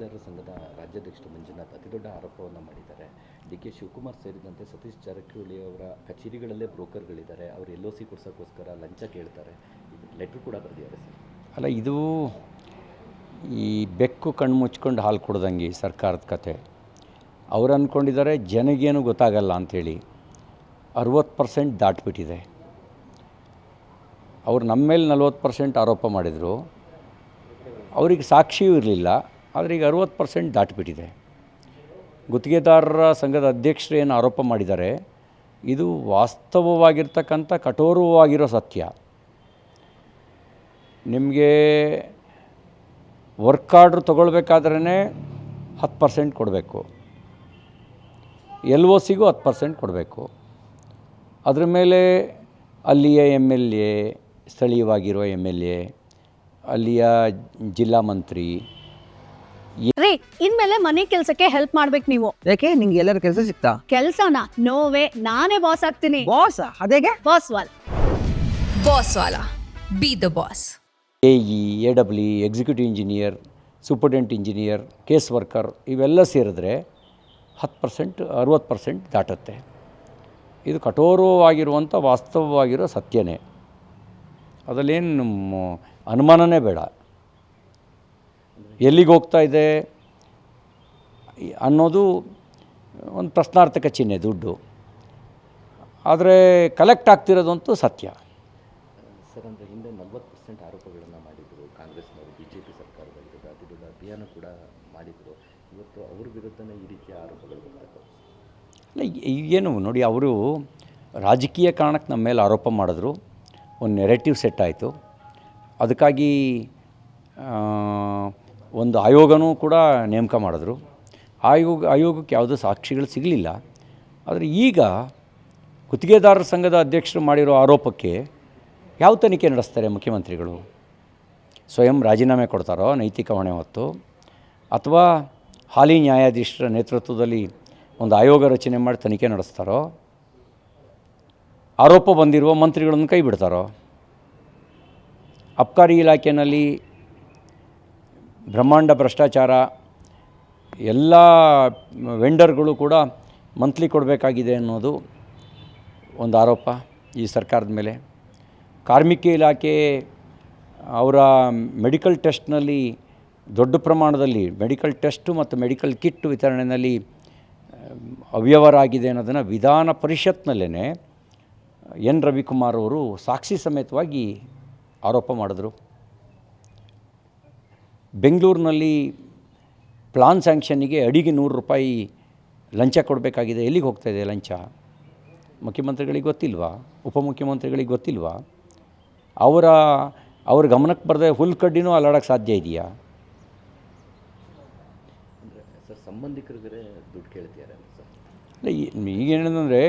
ಗುತ್ತಿಗೆದಾರರ ಸಂಘದ ರಾಜ್ಯಾಧ್ಯಕ್ಷರು ಮಂಜುನಾಥ್ ಅತಿದೊಡ್ಡ ಆರೋಪವನ್ನು ಮಾಡಿದ್ದಾರೆ. ಡಿ ಕೆ ಶಿವಕುಮಾರ್ ಸೇರಿದಂತೆ ಸತೀಶ್ ಜಾರಕಿಹೊಳಿ ಅವರ ಕಚೇರಿಗಳಲ್ಲೇ ಬ್ರೋಕರ್ಗಳಿದ್ದಾರೆ. ಅವರು ಎಲ್ ಒ ಸಿ ಕೊಡ್ಸೋಕ್ಕೋಸ್ಕರ ಲಂಚ ಕೇಳ್ತಾರೆ. ಲೆಟ್ರ್ ಕೂಡ ಬರೆದಿದ್ದಾರೆ ಸರ್. ಅಲ್ಲ, ಇದು ಈ ಬೆಕ್ಕು ಕಣ್ಣು ಮುಚ್ಕೊಂಡು ಹಾಲು ಕೊಡ್ದಂಗೆ ಈ ಸರ್ಕಾರದ ಕತೆ. ಅವ್ರು ಅಂದ್ಕೊಂಡಿದ್ದಾರೆ ಜನಗೇನು ಗೊತ್ತಾಗಲ್ಲ ಅಂಥೇಳಿ ಅರುವತ್ತು ಪರ್ಸೆಂಟ್ ದಾಟ್ಬಿಟ್ಟಿದೆ. ಅವ್ರು ನಮ್ಮ ಮೇಲೆ ನಲ್ವತ್ತು ಪರ್ಸೆಂಟ್ ಆರೋಪ ಮಾಡಿದರು. ಅವ್ರಿಗೆ ಸಾಕ್ಷಿಯೂ ಇರಲಿಲ್ಲ. ಆದರೆ ಈಗ ಅರುವತ್ತು ಪರ್ಸೆಂಟ್ ದಾಟಿಬಿಟ್ಟಿದೆ. ಗುತ್ತಿಗೆದಾರರ ಸಂಘದ ಅಧ್ಯಕ್ಷರು ಏನು ಆರೋಪ ಮಾಡಿದ್ದಾರೆ, ಇದು ವಾಸ್ತವವಾಗಿರ್ತಕ್ಕಂಥ ಕಠೋರವಾಗಿರೋ ಸತ್ಯ. ನಿಮಗೆ ವರ್ಕ್ ಆರ್ಡ್ರ್ ತೊಗೊಳ್ಬೇಕಾದ್ರೇ ಹತ್ತು ಪರ್ಸೆಂಟ್ ಕೊಡಬೇಕು. ಎಲ್ ಒ ಸಿಗೂ ಹತ್ತು ಪರ್ಸೆಂಟ್ ಕೊಡಬೇಕು. ಅದ್ರ ಮೇಲೆ ಅಲ್ಲಿಯ ಎಂ ಎಲ್ ಎ ಸ್ಥಳೀಯವಾಗಿರೋ ಎಂ ಎಲ್ ಎ, ಅಲ್ಲಿಯ ಜಿಲ್ಲಾ ಮಂತ್ರಿ ರೀ ಇನ್ಮೇಲೆ ಮನೆ ಕೆಲಸಕ್ಕೆ ಹೆಲ್ಪ್ ಮಾಡ್ಬೇಕು ನೀವು. ಯಾಕೆ ನಿಂಗೆ ಎಲ್ಲರ ಕೆಲಸ ಸಿಗ್ತಾ ಕೆಲ್ಸನ? ನೋವೇ ನಾನೇ ಬಾಸ್ ಆಗ್ತೀನಿ. ಬಾಸ್ ಅದೇಗೆ? ಬಾಸ್ ವಾಲ್ boss Vala B the boss A E A W executive engineer superintendent engineer case worker ಇವೆಲ್ಲ ಸೇರಿದ್ರೆ ಹತ್ತು ಪರ್ಸೆಂಟ್ ಅರುವತ್ತು ಪರ್ಸೆಂಟ್ ದಾಟುತ್ತೆ. ಇದು ಕಠೋರವಾಗಿರುವಂಥ ವಾಸ್ತವವಾಗಿರೋ ಸತ್ಯನೇ. ಅದರಲ್ಲೇನು ನಮ್ಮ ಅನುಮಾನನೇ ಬೇಡ. ಎಲ್ಲಿಗೆ ಹೋಗ್ತಾ ಇದೆ? ಅನ್ನೋದು ಒಂದು ಪ್ರಶ್ನಾರ್ಥಕ ಚಿಹ್ನೆ ದುಡ್ಡು. ಆದರೆ ಕಲೆಕ್ಟ್ ಆಗ್ತಿರೋದಂತೂ ಸತ್ಯ. ಸರ್ ಅಂದರೆ ಹಿಂದೆ ನಲ್ವತ್ತು ಪರ್ಸೆಂಟ್ ಆರೋಪಗಳನ್ನು ಮಾಡಿದರು ಕಾಂಗ್ರೆಸ್ನವರು ಬಿ ಜೆ ಪಿ ಸರ್ಕಾರದ ವಿರುದ್ಧ. ಅತಿದೊಡ್ಡ ಅಭಿಯಾನ ಕೂಡ ಮಾಡಿದರು. ಇವತ್ತು ಅವ್ರ ವಿರುದ್ಧನೇ ಈ ರೀತಿಯ ಆರೋಪಗಳು ಬರ್ತಾರೆ ಇಲ್ಲ ಏನು ನೋಡಿ ಅವರು ರಾಜಕೀಯ ಕಾರಣಕ್ಕೆ ನಮ್ಮ ಮೇಲೆ ಆರೋಪ ಮಾಡಿದ್ರು. ಒಂದು ನೆರೆಟಿವ್ ಸೆಟ್ ಆಯಿತು. ಅದಕ್ಕಾಗಿ ಒಂದು ಆಯೋಗನೂ ಕೂಡ ನೇಮಕ ಮಾಡಿದ್ರು. ಆಯೋಗ, ಆಯೋಗಕ್ಕೆ ಯಾವುದೂ ಸಾಕ್ಷಿಗಳು ಸಿಗಲಿಲ್ಲ. ಆದರೆ ಈಗ ಗುತ್ತಿಗೆದಾರರ ಸಂಘದ ಅಧ್ಯಕ್ಷರು ಮಾಡಿರೋ ಆರೋಪಕ್ಕೆ ಯಾವ ತನಿಖೆ ನಡೆಸ್ತಾರೆ ಮುಖ್ಯಮಂತ್ರಿಗಳು? ಸ್ವಯಂ ರಾಜೀನಾಮೆ ಕೊಡ್ತಾರೋ ನೈತಿಕ ಹೊಣೆ ಹೊತ್ತು? ಅಥವಾ ಹಾಲಿ ನ್ಯಾಯಾಧೀಶರ ನೇತೃತ್ವದಲ್ಲಿ ಒಂದು ಆಯೋಗ ರಚನೆ ಮಾಡಿ ತನಿಖೆ ನಡೆಸ್ತಾರೋ? ಆರೋಪ ಬಂದಿರುವ ಮಂತ್ರಿಗಳನ್ನು ಕೈ ಬಿಡ್ತಾರೋ? ಅಬ್ಕಾರಿ ಇಲಾಖೆಯಲ್ಲಿ ಬ್ರಹ್ಮಾಂಡ ಭ್ರಷ್ಟಾಚಾರ, ಎಲ್ಲ ವೆಂಡರ್ಗಳು ಕೂಡ ಮಂತ್ಲಿ ಕೊಡಬೇಕಾಗಿದೆ ಅನ್ನೋದು ಒಂದು ಆರೋಪ ಈ ಸರ್ಕಾರದ ಮೇಲೆ. ಕಾರ್ಮಿಕ ಇಲಾಖೆ ಅವರ ಮೆಡಿಕಲ್ ಟೆಸ್ಟ್ನಲ್ಲಿ ದೊಡ್ಡ ಪ್ರಮಾಣದಲ್ಲಿ ಮೆಡಿಕಲ್ ಟೆಸ್ಟು ಮತ್ತು ಮೆಡಿಕಲ್ ಕಿಟ್ ವಿತರಣೆಯಲ್ಲಿ ಅವ್ಯವಹಾರ ಆಗಿದೆ ಅನ್ನೋದನ್ನು ವಿಧಾನ ಪರಿಷತ್ನಲ್ಲೇ ಎನ್. ರವಿಕುಮಾರ್ ಅವರು ಸಾಕ್ಷಿ ಸಮೇತವಾಗಿ ಆರೋಪ ಮಾಡಿದ್ರು. ಬೆಂಗಳೂರಿನಲ್ಲಿ ಪ್ಲಾನ್ ಸ್ಯಾಂಕ್ಷನ್ನಿಗೆ ಅಡಿಗೆ ನೂರು ರೂಪಾಯಿ ಲಂಚ ಕೊಡಬೇಕಾಗಿದೆ. ಎಲ್ಲಿಗೆ ಹೋಗ್ತಾ ಇದೆ ಲಂಚ? ಮುಖ್ಯಮಂತ್ರಿಗಳಿಗೆ ಗೊತ್ತಿಲ್ವಾ? ಉಪಮುಖ್ಯಮಂತ್ರಿಗಳಿಗೆ ಗೊತ್ತಿಲ್ವಾ? ಅವರ ಅವ್ರ ಗಮನಕ್ಕೆ ಬರದೆ ಹುಲ್ ಕಡ್ಡಿನೂ ಅಲ್ಲಾಡೋಕ್ಕೆ ಸಾಧ್ಯ ಇದೆಯಾ? ಸರ್ ಸಂಬಂಧಿಕರಿಗೆ ದುಡ್ಡು ಕೇಳ್ತಿದ್ದಾರೆ ಸರ್. ಇಲ್ಲ ಈಗೇನಂದರೆ